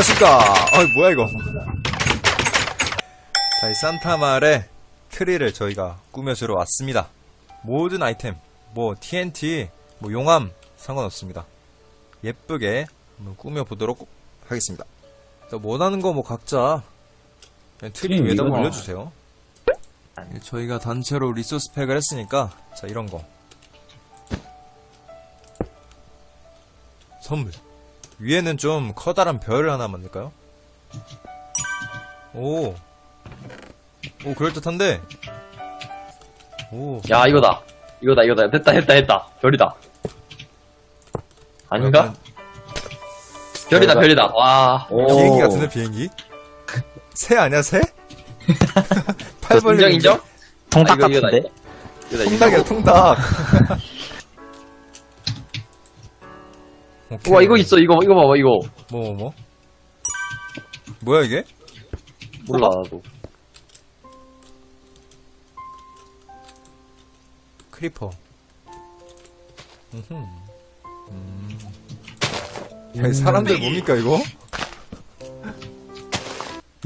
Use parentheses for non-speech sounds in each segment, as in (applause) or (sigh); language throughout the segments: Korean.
안녕하십니까. 어이, 뭐야, 이거. 자, 이 산타 마을에 트리를 저희가 꾸며주러 왔습니다. 모든 아이템, 뭐, TNT, 뭐, 용암, 상관없습니다. 예쁘게 한번 꾸며보도록 하겠습니다. 자, 원하는 거 뭐 각자 그냥 트리 위에다. 올려주세요. 저희가 단체로 리소스 팩을 했으니까, 자, 이런 거. 선물. 위에는 좀 커다란 별 하나 만들까요? 오. 오, 그럴듯한데? 오. 야, 이거다. 이거다, 이거다. 됐다, 됐다, 됐다. 별이다. 아닌가? 약간 별이다, 별이다. 와. 비행기 같은데, 비행기? 새 아니야, 새? 저 인정, 인정? 통닭 아. 같은데? 통닭이야, 통닭. (laughs) 오케이. 우와, 이거 있어, 이거, 이거 봐봐, 이거. 뭐, 뭐, 뭐? 뭐야, 이게? 몰라, 나도. 크리퍼. 음흠. 음. 야, 이 사람들 뭡니까, 이거?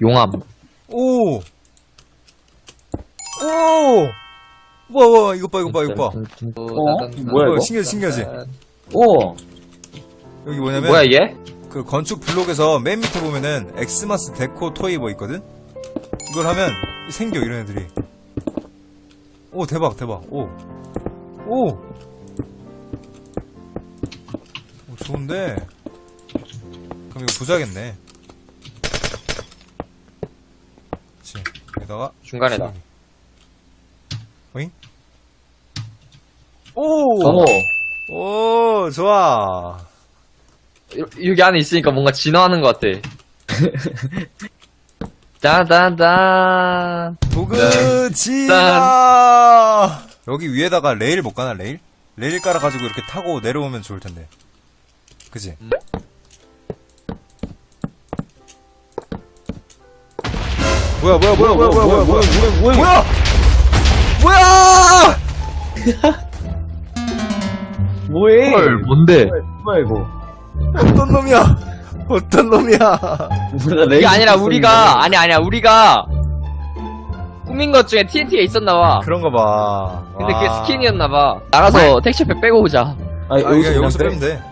용암. 오! 오! 우와, 우와, 이거 봐, 이거 봐, 이거 봐. 어? 뭐야, 이거? 신기하지, 신기하지? 오! 여기 뭐냐면, 뭐야, 이게? 그 건축 블록에서 맨 밑에 보면은 엑스마스 데코 토이 뭐 있거든? 이걸 하면 생겨, 이런 애들이. 오, 대박, 대박. 오. 오! 오, 좋은데. 그럼 이거 부자겠네. 그치. 여기다가. 중간에다. 오잉? 오! 전호. 오, 좋아. 여- 여기 안에 있으니까 뭔가 진화하는 것 같아. (laughs) 짠짠짠. 도그지야! 여기 위에다가 레일 못 가나, 레일? 레일 깔아가지고 이렇게 타고 내려오면 좋을 텐데. 그지? 음. 뭐야, 뭐야, 뭐야, 뭐야, 뭐야, 뭐야, 뭐야, 뭐야, 뭐야, 뭐야! 뭐해? 헐, 뭔데? 뭐야, 이거? 어떤 놈이야? 어떤 놈이야? 이게 아니라 우리가, 아니, 아니야, 우리가 꾸민 것 중에 TNT가 있었나 봐. 그런 거 봐. 근데 그게 와. 스킨이었나 봐. 나가서 텍스처팩 빼고 오자. 아, 아, 여기서, 여기서, 빼면 돼.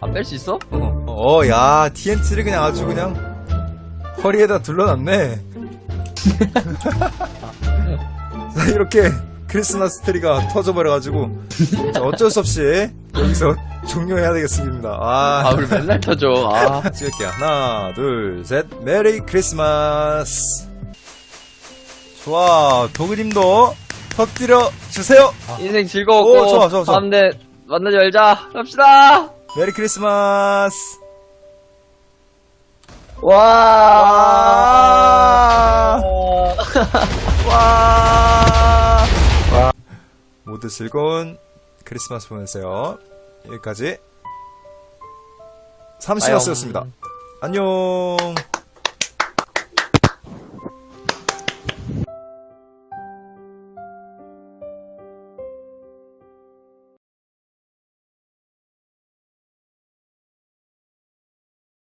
안 뺄 수 있어? 어, 어, 야, TNT를 그냥 아주 그냥 허리에다 둘러놨네. 자, (laughs) (laughs) 이렇게 크리스마스 트리가 터져버려가지고 자, 어쩔 수 없이 여기서 (laughs) 종료해야 되겠습니다. 아, 아, 우리 맨날 터져. 아. 찍을게요. 하나, 둘, 셋. 메리 크리스마스. 좋아, 도그님도 터뜨려 주세요. 인생 즐거웠고. 오, 좋아, 좋아, 좋아. 다음에 만나지 말자. 갑시다. 메리 크리스마스. 와! 와. (laughs) 와. 모두 즐거운 크리스마스 보내세요. 여기까지 삼시마스였습니다. 안녕.